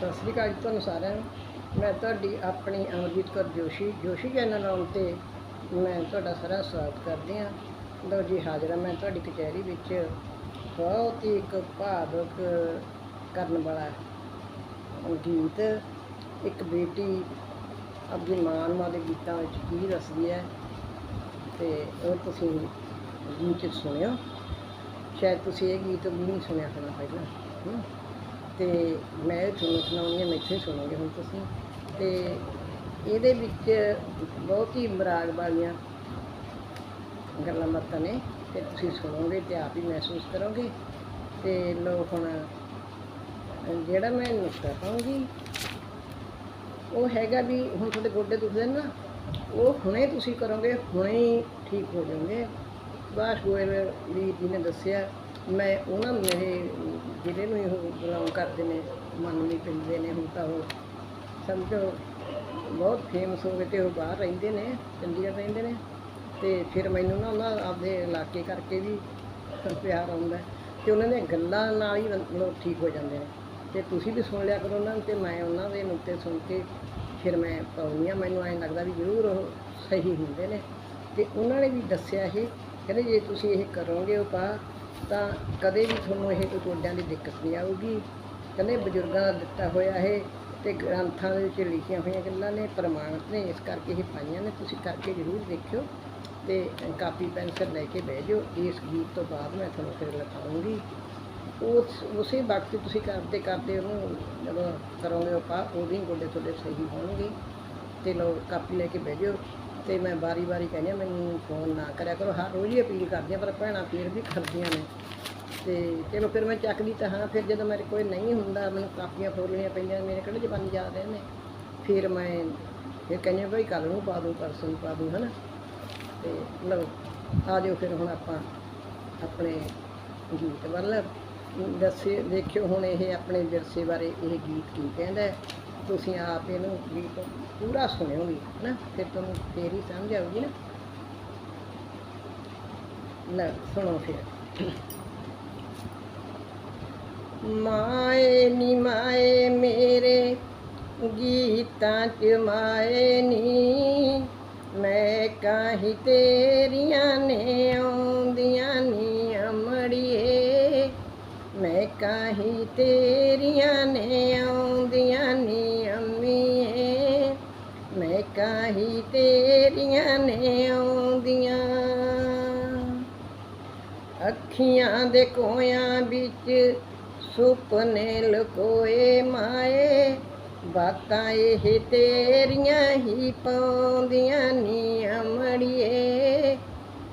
ਸਤਿ ਸ੍ਰੀ ਅਕਾਲ ਜੀ ਤੁਹਾਨੂੰ ਸਾਰਿਆਂ ਨੂੰ। ਮੈਂ ਤੁਹਾਡੀ ਆਪਣੀ ਅਮਰਜੀਤ ਕੌਰ ਜੋਸ਼ੀ ਜੋਸ਼ੀ ਚੈਨਲ ਆਉਣ ਤੇ ਮੈਂ ਤੁਹਾਡਾ ਸਾਰਾ ਸਵਾਗਤ ਕਰਦੀ ਹਾਂ। ਲਓ ਜੀ, ਹਾਜ਼ਰ ਹਾਂ ਮੈਂ ਤੁਹਾਡੀ ਕਚਹਿਰੀ ਵਿੱਚ। ਬਹੁਤ ਹੀ ਇੱਕ ਭਾਵਕ ਕਰਨ ਵਾਲਾ ਗੀਤ। ਇੱਕ ਬੇਟੀ ਆਪਣੀ ਮਾਂ ਨੂੰ ਦੇ ਗੀਤਾਂ ਵਿੱਚ ਕੀ ਦੱਸਦੀ ਹੈ ਤੇ ਉਹ ਤੁਸੀਂ ਗੀਤ ਸੁਣਿਓ। ਸ਼ਾਇਦ ਤੁਸੀਂ ਇਹ ਗੀਤ ਵੀ ਨਹੀਂ ਸੁਣਿਆ ਹੋਣਾ ਪਹਿਲਾਂ। ਤੇ ਮੈਂ ਇਹ ਤੁਹਾਨੂੰ ਸੁਣਾਉਣੀ ਹੈ ਮੈਥੇ ਸੁਣੋਗੇ ਹੁਣ ਤੁਸੀਂ। ਤੇ ਇਹਦੇ ਵਿੱਚ ਬਹੁਤ ਹੀ ਮਰਾਗ ਵਾਲੀਆਂ ਗੱਲਾਂ ਬਾਤਾਂ ਨੇ, ਤੇ ਤੁਸੀਂ ਸੁਣੋਗੇ ਤੇ ਆਪ ਹੀ ਮਹਿਸੂਸ ਕਰੋਗੇ। ਤੇ ਲੋ ਹੁਣ, ਜਿਹੜਾ ਮੈਂ ਨੁਕਤਾ ਕਹੂੰਗੀ ਉਹ ਹੈਗਾ ਵੀ ਹੁਣ ਤੁਹਾਡੇ ਗੋਡੇ ਦੁਖਦੇ ਨੇ ਨਾ, ਉਹ ਹੁਣੇ ਤੁਸੀਂ ਕਰੋਗੇ, ਹੁਣੇ ਹੀ ਠੀਕ ਹੋ ਜਾਓਗੇ ਬਾਸ਼ ਗੋਇਲ ਵੀਰ ਜੀ ਨੇ ਦੱਸਿਆ, ਮੈਂ ਉਹਨਾਂ ਮੇਰੇ ਜ਼ਿਲ੍ਹੇ ਨੂੰ ਹੀ ਉਹ ਬਿਲੋਂਗ ਕਰਦੇ ਨੇ, ਮਨ ਵੀ ਪਿੰਦੇ ਨੇ, ਹੁਣ ਤਾਂ ਉਹ ਸਮਝੋ, ਬਹੁਤ ਫੇਮਸ ਹੋ ਗਏ ਤੇ ਉਹ ਬਾਹਰ ਰਹਿੰਦੇ ਨੇ, ਚੰਡੀਗੜ੍ਹ ਰਹਿੰਦੇ ਨੇ ਤੇ ਫਿਰ ਮੈਨੂੰ ਨਾ ਉਹਨਾਂ ਆਪਦੇ ਇਲਾਕੇ ਕਰਕੇ ਵੀ ਪਿਆਰ ਆਉਂਦਾ ਹੈ ਤੇ ਉਹਨਾਂ ਦੀਆਂ ਗੱਲਾਂ ਨਾਲ ਹੀ ਲੋਕ ਠੀਕ ਹੋ ਜਾਂਦੇ ਨੇ। ਤੇ ਤੁਸੀਂ ਵੀ ਸੁਣ ਲਿਆ ਕਰੋ ਉਹਨਾਂ ਨੂੰ ਤੇ ਮੈਂ ਉਹਨਾਂ ਦੇ ਨੁਕਤੇ ਸੁਣ ਕੇ ਫਿਰ ਮੈਂ ਪਾਉਂਦੀ ਹਾਂ। ਮੈਨੂੰ ਐਂ ਲੱਗਦਾ ਵੀ ਜ਼ਰੂਰ ਉਹ ਸਹੀ ਹੁੰਦੇ ਨੇ। ਤੇ ਉਹਨਾਂ ਨੇ ਵੀ ਦੱਸਿਆ ਇਹ, ਕਹਿੰਦੇ ਜੇ ਤੁਸੀਂ ਇਹ ਕਰੋਗੇ ਉਪਾਅ ਤਾਂ ਕਦੇ ਵੀ ਤੁਹਾਨੂੰ ਇਹ ਕੋਈ ਗੋਡਿਆਂ ਦੀ ਦਿੱਕਤ ਨਹੀਂ ਆਊਗੀ। ਕਹਿੰਦੇ ਬਜ਼ੁਰਗਾਂ ਦਾ ਦਿੱਤਾ ਹੋਇਆ ਇਹ ਤੇ ਗ੍ਰੰਥਾਂ ਦੇ ਵਿੱਚ ਲਿਖੀਆਂ ਹੋਈਆਂ ਗੱਲਾਂ ਨੇ, ਪ੍ਰਮਾਣਿਤ ਨੇ। ਇਸ ਕਰਕੇ ਇਹ ਪਾਈਆਂ ਨੇ। ਤੁਸੀਂ ਕਰਕੇ ਜ਼ਰੂਰ ਦੇਖਿਓ ਤੇ ਕਾਪੀ ਪੈਨਸਲ ਲੈ ਕੇ ਬਹਿ ਜਾਓ। ਇਸ ਗੀਤ ਤੋਂ ਬਾਅਦ ਮੈਂ ਤੁਹਾਨੂੰ ਫਿਰ ਲਿਖਾਉਂਗੀ। ਉਸ, ਉਸੇ ਵਕਤ ਤੁਸੀਂ ਕਰਦੇ ਕਰਦੇ ਉਹਨੂੰ ਜਦੋਂ ਕਰੋਗੇ ਉਹ ਉਦੋਂ ਹੀ ਗੋਡੇ ਤੁਹਾਡੇ ਸਹੀ ਹੋਣਗੇ ਤੇ ਲੋ ਕਾਪੀ ਲੈ ਕੇ ਬਹਿ ਜਾਓ। ਤੇ ਮੈਂ ਵਾਰੀ ਵਾਰੀ ਕਹਿੰਦੀ ਹਾਂ, ਮੈਨੂੰ ਫੋਨ ਨਾ ਕਰਿਆ ਕਰੋ। ਹਰ ਰੋਜ਼ ਹੀ ਅਪੀਲ ਕਰਦੀ ਹਾਂ, ਪਰ ਭੈਣਾਂ ਫਿਰ ਵੀ ਕਰਦੀਆਂ ਨੇ। ਤੇ ਚਲੋ ਫਿਰ ਮੈਂ ਚੱਕਦੀ ਤਾਂ ਹਾਂ, ਫਿਰ ਜਦੋਂ ਮੇਰੇ ਕੋਲ ਨਹੀਂ ਹੁੰਦਾ, ਮੈਨੂੰ ਕਾਪੀਆਂ ਫੋਲਣੀਆਂ ਪੈਂਦੀਆਂ ਮੇਰੇ ਕਿਹੜੇ ਜਵਾਨੀ ਯਾਦ ਰਹੇ ਨੇ। ਫਿਰ ਮੈਂ ਫਿਰ ਕਹਿੰਦੀ ਹਾਂ ਭਾਈ ਕੱਲ ਨੂੰ ਪਾ ਦੂੰ, ਪਰਸੋਂ ਨੂੰ ਪਾ ਦੂੰ, ਹਨਾ। ਤੇ ਲਓ, ਆ ਜਾਓ ਫਿਰ ਹੁਣ ਆਪਾਂ ਆਪਣੇ ਗੀਤ ਵੱਲ। ਦੱਸੇ, ਦੇਖਿਓ ਹੁਣ ਇਹ ਆਪਣੇ ਵਿਰਸੇ ਬਾਰੇ ਇਹ ਗੀਤ ਕੀ ਕਹਿੰਦਾ ਹੈ। ਤੁਸੀਂ ਆਪ ਇਹਨੂੰ ਗੀਤ ਪੂਰਾ ਸੁਣਿਓਗੇ ਨਾ ਫਿਰ ਤੁਹਾਨੂੰ ਫੇਰ ਹੀ ਸਮਝ ਆਊਗੀ ਨਾ। ਲੈ, ਸੁਣੋ ਫਿਰ। ਮਾਏ ਨੀ ਮਾਏ ਮੇਰੇ, ਗੀਤਾਂ ਚ ਮਾਏ ਨੀ। ਮੈਂ ਕਾਹੀ ਤੇਰੀਆਂ ਨੇ ਆਉਂਦੀਆਂ ਨੀ ਅਮੜੀਏ। ਮੈਂ ਕਾਹੀ ਤੇਰੀਆਂ ਨੇ ਆਉਂਦੀਆਂ ਕਾਹੀ ਤੇਰੀਆਂ ਨੇ ਆਉਂਦੀਆਂ। ਅੱਖੀਆਂ ਦੇ ਕੋਇਆਂ ਵਿੱਚ ਸੁਪਨੇ ਲਕੋਏ ਮਾਏ। ਬਾਤਾਂ ਇਹ ਤੇਰੀਆਂ ਹੀ ਪਾਉਂਦੀਆਂ ਨੀ ਅਮੜੀਏ।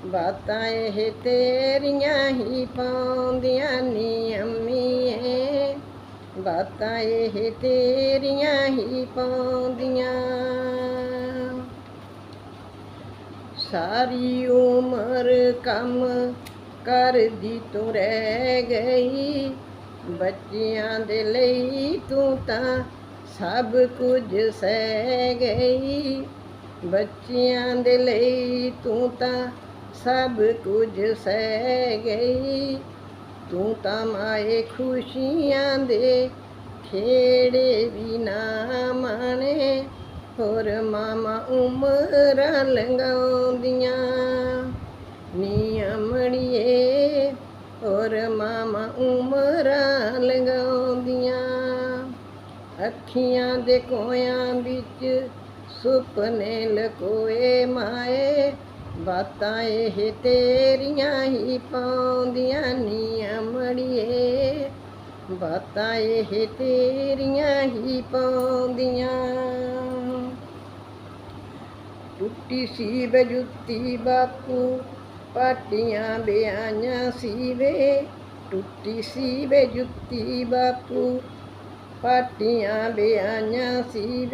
ਬਾਤਾਂ ਇਹ ਤੇਰੀਆਂ ਹੀ ਪਾਉਂਦੀਆਂ ਨੀ ਅੰਮੀਏ। ਬਾਤਾਂ ਇਹ ਤੇਰੀਆਂ ਹੀ ਪਾਉਂਦੀਆਂ। ਸਾਰੀ ਉਮਰ ਕੰਮ ਕਰਦੀ ਤੂੰ ਰਹਿ ਗਈ। ਬੱਚਿਆਂ ਦੇ ਲਈ ਤੂੰ ਤਾਂ ਸਭ ਕੁਝ ਸਹਿ ਗਈ। ਬੱਚਿਆਂ ਦੇ ਲਈ ਤੂੰ ਤਾਂ ਸਭ ਕੁਝ ਸਹਿ ਗਈ। ਤੂੰ ਤਾਂ ਮਾਏ ਖੁਸ਼ੀਆਂ ਦੇ ਖੇੜੇ ਵੀ ਨਾ ਮਾਣੇ। ਹੋਰ ਮਾਮਾ ਉਮਰਾਂ ਲੰਗਾਉਂਦੀਆਂ ਨੀ ਅਮੜੀਏ ਹੋਰ ਮਾਮਾ ਉਮਰਾਂ ਲੰਗਾਉਂਦੀਆਂ ਅੱਖੀਆਂ ਦੇ ਕੋਇਆਂ ਵਿੱਚ ਸੁਪਨੇ ਲਕੋਏ ਮਾਏ। ਬਾਤਾਂ ਇਹ ਤੇਰੀਆਂ ਹੀ ਪਾਉਂਦੀਆਂ ਨੀ ਅਮੜੀਏ ਬਾਤਾਂ ਇਹ ਤੇਰੀਆਂ ਹੀ ਪਾਉਂਦੀਆਂ। ਟੁੱਟੀ ਸੀ ਜੁੱਤੀ ਬਾਪੂ, ਪਾਟੀਆਂ ਬਿਆਈਆਂ ਸੀ ਟੁੱਟੀ ਸੀ ਜੁੱਤੀ ਬਾਪੂ, ਪਾਟੀਆਂ ਬਿਆਈਆਂ ਸੀ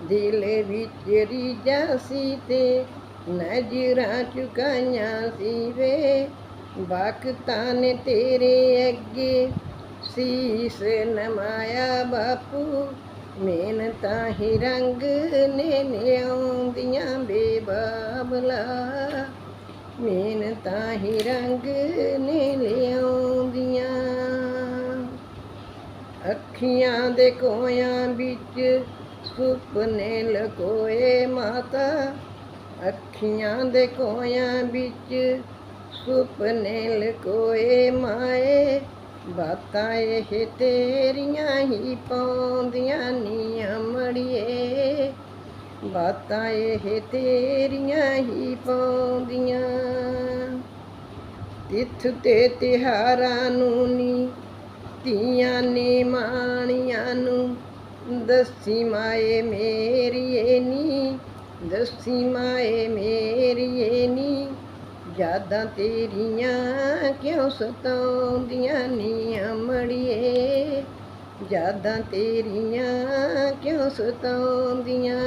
ਦਿਲ ਵਿੱਚ ਰੀਝਾਂ ਸੀ ਤੇ ਨਜ਼ਰਾਂ ਚੁਕਾਈਆਂ ਸੀ ਵੇ ਵਕਤਾਂ ਨੇ ਤੇਰੇ ਅੱਗੇ ਸੀਸ ਨਮਾਇਆ ਬਾਪੂ। ਮਿਹਨਤਾਂ ਹੀ ਰੰਗ ਨੇ ਲਿਆਉਂਦੀਆਂ ਬੇਬਾਬਲਾ ਮਿਹਨਤਾਂ ਹੀ ਰੰਗ ਨੇ ਲਿਆਉਂਦੀਆਂ ਅੱਖੀਆਂ ਦੇ ਕੋਇਆਂ ਵਿੱਚ ਸੁਪਨੇ ਲਕੋਏ ਮਾਤਾ। ਅੱਖੀਆਂ ਦੇ ਕੋਇਆਂ ਵਿੱਚ ਸੁਪਨੇ ਲਕੋਏ ਮਾਏ। ਬਾਤਾਂ ਇਹ ਤੇਰੀਆਂ ਹੀ ਪਾਉਂਦੀਆਂ ਨੀ ਅਮੜੀਏ। ਬਾਤਾਂ ਇਹ ਤੇਰੀਆਂ ਹੀ ਪਾਉਂਦੀਆਂ। ਤਿੱਥ ਤੇ ਤਿਹਾਰਾਂ ਨੂੰ ਨੀ, ਧੀਆਂ ਨੇ ਮਾਣੀਆਂ ਨੂੰ। ਦੱਸੀ ਮਾਏ ਮੇਰੀਏ ਨੀ, ਦੱਸੀ ਮਾਏ ਮੇਰੀਏ ਨੀ। ਯਾਦਾਂ ਤੇਰੀਆਂ ਕਿਉਂ ਸਤਾਉਂਦੀਆਂ ਨੀ ਅਮੜੀਏ? ਯਾਦਾਂ ਤੇਰੀਆਂ ਕਿਉਂ ਸਤਾਉਂਦੀਆਂ?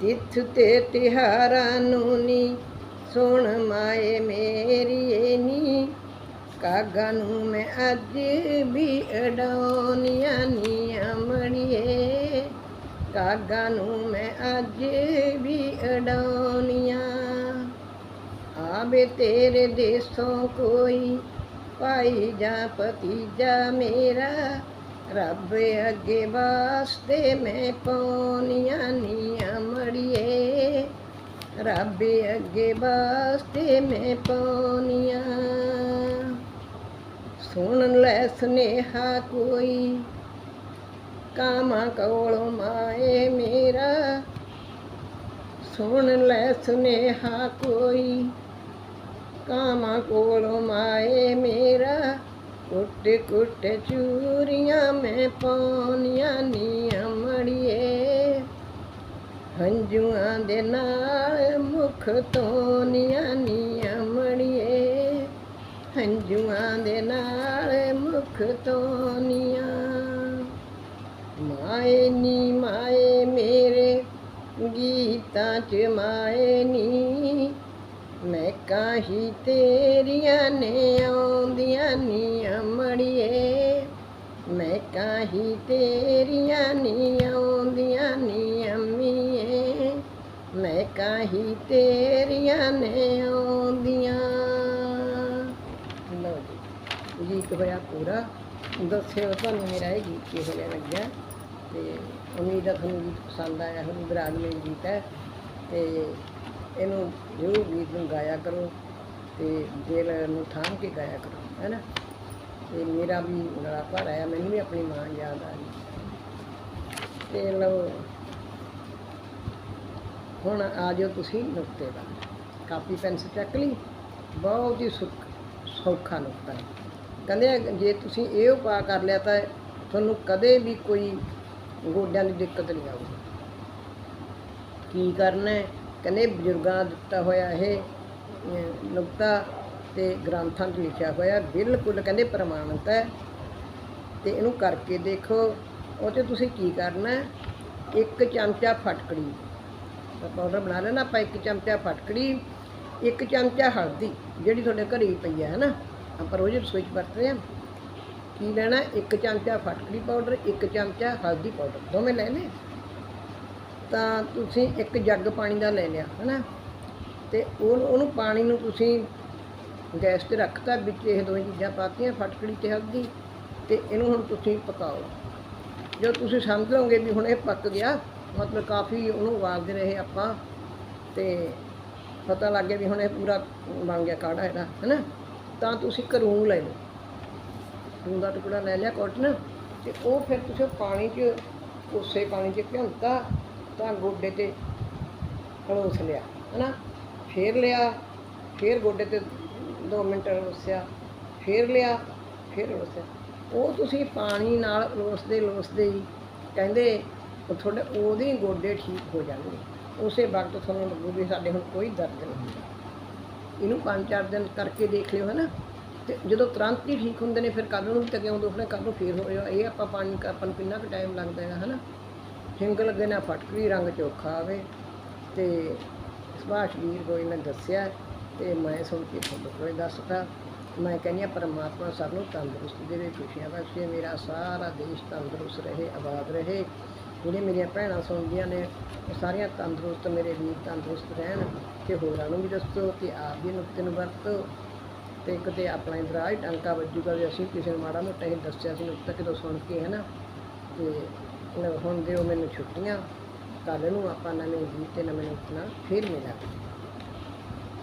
ਤਿੱਥ ਤੇ ਤਿਹਾਰਾਂ ਨੂੰ ਨੀ ਸੁਣ ਮਾਏ ਮੇਰੀਏ ਨੀ। ਕਾਗਾ ਨੂੰ ਮੈਂ ਅੱਜ ਵੀ ਅਡਾਉਣੀਆਂ ਨੀ ਕਾਗਾ ਨੂੰ ਮੈਂ ਅੱਜ ਵੀ ਅਡਾਉਣੀਆਂ। ਆਵੇ ਤੇਰੇ ਦੇਸੋਂ ਕੋਈ ਭਾਈ ਜਾਂ ਭਤੀਜਾ ਮੇਰਾ, ਰੱਬ ਅੱਗੇ ਵਾਸਤੇ ਮੈਂ ਪਾਉਣੀਆਂ ਨੀ ਮੜੀਏ। ਰੱਬ ਅੱਗੇ ਵਾਸਤੇ ਮੈਂ ਪਾਉਣੀਆਂ। ਸੁਣ ਲੈ ਸੁਨੇਹਾ ਕੋਈ ਕਾਮਾ ਕੋਲੋਂ ਮਾਏ ਮੇਰਾ। ਸੁਣ ਲੈ ਸੁਨੇਹਾ ਕੋਈ, ਕਾਮਾ ਕੋਲੋਂ ਮਾਏ ਮੇਰਾ। ਕੁੱਟ ਕੁੱਟ ਚੂਰੀਆਂ ਮੈਂ ਪਾਉਣੀਆਂ ਨੀ ਅਮੜੀਏ। ਹੰਝੂਆਂ ਦੇ ਨਾਲ ਮੁਖ ਤੋਨੀਆਂ ਨੀ ਅਮੜੀਏ। ਹੰਝੂਆਂ ਦੇ ਨਾਲ ਮੁਖ ਤੋਨੀਆਂ ਮਾਏ ਨੀ, ਮਾਏ ਮੇਰੇ, ਗੀਤਾਂ ਚ ਮਾਏ ਨੀ। ਮੈਂ ਕਾਹੀ ਤੇਰੀਆਂ ਨੇ ਆਉਂਦੀਆਂ ਨੀ ਅਮੜੀਏ। ਮੈਂ ਕਾਹੀ ਤੇਰੀਆਂ ਨੀ ਆਉਂਦੀਆਂ ਨੀ ਅੰਮੀਏ। ਮੈਂ ਕਾਹੀ ਤੇਰੀਆਂ ਨੇ ਆਉਂਦੀਆਂ। ਲਓ ਜੀ, ਗੀਤ ਹੋਇਆ ਪੂਰਾ। ਦੱਸਿਓ ਤੁਹਾਨੂੰ ਮੇਰਾ ਇਹ ਗੀਤ ਕਿਹੋ ਜਿਹਾ ਲੱਗਿਆ? ਤੇ ਉਮੀਦ ਹੈ ਤੁਹਾਨੂੰ ਗੀਤ ਪਸੰਦ ਆਇਆ ਹੋਵੇ ਰਾਗਮਈ ਗੀਤ ਹੈ ਤੇ ਇਹਨੂੰ ਜ਼ਰੂਰ ਗੀਤ ਨੂੰ ਗਾਇਆ ਕਰੋ ਤੇ ਦਿਲ ਨੂੰ ਥਾਮ ਕੇ ਗਾਇਆ ਕਰੋ, ਹੈ ਨਾ? ਤੇ ਮੇਰਾ ਵੀ ਗਲਾ ਭਰ ਆਇਆ, ਮੈਨੂੰ ਵੀ ਆਪਣੀ ਮਾਂ ਯਾਦ ਆ ਗਈ। ਤੇ ਲਓ, ਹੁਣ ਆ ਜਾਓ ਤੁਸੀਂ ਨੁਕਤੇ ਦਾ ਕਾਪੀ, ਪੈਨਸਿਲ ਚੱਕ ਲਈ, ਬਹੁਤ ਹੀ ਸੁੱਖ ਸੌਖਾ ਨੁਕਤਾ। ਹੈ ਕਹਿੰਦੇ ਜੇ ਤੁਸੀਂ ਇਹ ਉਪਾਅ ਕਰ ਲਿਆ ਤਾਂ ਤੁਹਾਨੂੰ ਕਦੇ ਵੀ ਕੋਈ ਗੋਡਿਆਂ ਦੀ ਦਿੱਕਤ ਨਹੀਂ ਆਊਗੀ। ਕੀ ਕਰਨਾ ਕਹਿੰਦੇ ਬਜ਼ੁਰਗਾਂ ਦਾ ਦਿੱਤਾ ਹੋਇਆ ਇਹ ਨੁਕਤਾ ਤੇ ਗ੍ਰੰਥਾਂ 'ਚ ਲਿਖਿਆ ਹੋਇਆ ਬਿਲਕੁਲ ਕਹਿੰਦੇ ਪ੍ਰਮਾਣਿਤ ਹੈ। ਤੇ ਇਹਨੂੰ ਕਰਕੇ ਦੇਖੋ ਉਹ 'ਚ ਤੁਸੀਂ ਕੀ ਕਰਨਾ ਇੱਕ ਚਮਚਾ ਫਟਕੜੀ ਪਾਊਡਰ ਬਣਾ ਲੈਣਾ, ਆਪਾਂ ਇੱਕ ਚਮਚਾ ਫਟਕੜੀ, ਇੱਕ ਚਮਚਾ ਹਲਦੀ, ਜਿਹੜੀ ਤੁਹਾਡੇ ਘਰੇ ਹੀ ਪਈ ਹੈ ਨਾ ਆਪਾਂ ਰੋਜ਼ ਰਸੋਈ 'ਚ ਵਰਤਦੇ ਹਾਂ। ਕੀ ਲੈਣਾ? ਇੱਕ ਚਮਚਾ ਫਟਕੜੀ ਪਾਊਡਰ, ਇੱਕ ਚਮਚਾ ਹਲਦੀ ਪਾਊਡਰ। ਦੋਵੇਂ ਲੈ ਲਏ? ਤਾਂ ਤੁਸੀਂ ਇੱਕ ਜੱਗ ਪਾਣੀ ਦਾ ਲੈ ਲਿਆ, ਹਨਾ? ਤੇ ਉਹ ਉਹਨੂੰ ਪਾਣੀ ਨੂੰ ਤੁਸੀਂ ਗੈਸ ਤੇ ਰੱਖਤਾ ਵਿੱਚ ਇਹ ਦੋਵੇਂ ਚੀਜ਼ਾਂ ਪਾਤੀਆਂ, ਫਟਕੜੀ ਤੇ ਹਲਦੀ, ਤੇ ਇਹਨੂੰ ਹੁਣ ਤੁਸੀਂ ਪਕਾਓ। ਜੋ ਤੁਸੀਂ ਸਮਝ ਲਓਗੇ ਵੀ ਹੁਣ ਇਹ ਪੱਕ ਗਿਆ, ਮਤਲਬ ਕਾਫੀ ਉਹਨੂੰ ਉਬਾਲਦੇ ਰਹੇ ਆਪਾਂ, ਤੇ ਪਤਾ ਲੱਗ ਗਿਆ ਵੀ ਹੁਣ ਇਹ ਪੂਰਾ ਬਣ ਗਿਆ ਕਾੜਾ ਇਹਦਾ, ਹੈਨਾ? ਤਾਂ ਤੁਸੀਂ ਕਰੂੰ ਲੈ ਲਓ। ਕਰੂੰ ਦਾ ਟੁਕੜਾ ਲੈ ਲਿਆ ਕਾਟਨ ਤੇ ਉਹ ਫਿਰ ਤੁਸੀਂ ਪਾਣੀ 'ਚ ਉਸੇ ਪਾਣੀ 'ਚ ਭਿਉਂਤਾ ਤਾਂ ਗੋਡੇ ਤੇ ਹਲੋਸ ਲਿਆ, ਹੈਨਾ? ਫੇਰ ਲਿਆ, ਫੇਰ ਗੋਡੇ ਤੇ 2 ਮਿੰਟ ਹਲੋਸਿਆ, ਫੇਰ ਲਿਆ, ਫੇਰ ਹਲੋਸਿਆ। ਉਹ ਤੁਸੀਂ ਪਾਣੀ ਨਾਲ ਲੋਸਦੇ ਲੋਸਦੇ ਹੀ ਕਹਿੰਦੇ ਤੁਹਾਡੇ, ਉਹਦੇ ਹੀ ਗੋਡੇ ਠੀਕ ਹੋ ਜਾਣਗੇ। ਉਸੇ ਵਕਤ ਤੁਹਾਨੂੰ ਲੱਗੂ ਵੀ ਸਾਡੇ ਹੁਣ ਕੋਈ ਦਰਦ ਨਹੀਂ ਇਹਨੂੰ ਪੰਜ ਚਾਰ ਦਿਨ ਕਰਕੇ ਦੇਖ ਲਿਓ ਹੈ ਨਾ ਤੇ ਜਦੋਂ ਤੁਰੰਤ ਹੀ ਠੀਕ ਹੁੰਦੇ ਨੇ, ਫਿਰ ਕੱਲ ਨੂੰ ਵੀ ਤਾਂ ਕਿਉਂ ਦੁਖਣੇ ਕੱਲ ਨੂੰ ਫੇਰ ਹੋਏਗਾ ਇਹ ਆਪਾਂ ਪਾਣੀ ਆਪਾਂ ਨੂੰ ਕਿੰਨਾ ਕੁ ਟਾਈਮ ਲੱਗਦਾ ਹੈ ਹਨਾ? ਹਿੰਗ ਲੱਗੇ ਨਾ ਫਟਕਰੀ ਰੰਗ ਚੋਖਾ ਆਵੇ। ਤੇ ਸੁਭਾਸ਼ ਵੀਰ ਕੋਈ ਨੇ ਦੱਸਿਆ, ਤੇ ਮੈਂ ਸੁਣ ਕੇ ਤੁਹਾਨੂੰ ਕੋਈ ਦੱਸਦਾ ਮੈਂ ਕਹਿੰਦੀ ਹਾਂ, ਪਰਮਾਤਮਾ ਸਭ ਨੂੰ ਤੰਦਰੁਸਤੀ ਦੇਵੇ, ਖੁਸ਼ੀਆਂ ਬਖਸ਼ੇ, ਮੇਰਾ ਸਾਰਾ ਦੇਸ਼ ਤੰਦਰੁਸਤ ਰਹੇ, ਆਬਾਦ ਰਹੇ। ਜਿਹੜੇ ਮੇਰੀਆਂ ਭੈਣਾਂ ਸੁਣਦੀਆਂ ਨੇ, ਉਹ ਸਾਰੀਆਂ ਤੰਦਰੁਸਤ, ਮੇਰੇ ਵੀਰ ਤੰਦਰੁਸਤ ਰਹਿਣ। ਤੇ ਹੋਰਾਂ ਨੂੰ ਵੀ ਦੱਸੋ, ਤੇ ਆਪ ਵੀ ਨੁਕਤੇ ਨੂੰ ਵਰਤੋ। ਤੇ ਕਿਤੇ ਆਪਣਾ ਇੰਦਰਾਜ ਟਾਂਕਾ ਵੱਜੂਗਾ ਵੀ ਅਸੀਂ ਕਿਸੇ ਨੂੰ ਮਾੜਾ ਮੋਟਾ ਹੀ ਦੱਸਿਆ ਸੀ ਨੁਕਤਾ ਕਿਦੋਂ ਸੁਣ ਕੇ ਹੈ ਨਾ, ਤੇ ਹੁਣ ਦਿਓ ਮੈਨੂੰ ਛੁੱਟੀਆਂ ਕੱਲ ਨੂੰ ਆਪਾਂ ਨਵੇਂ ਗੀਤ ਤੇ ਨਵੇਂ ਨੁਕਤੇ ਨਾਲ ਫਿਰ ਮਿਲਾਂਗੇ।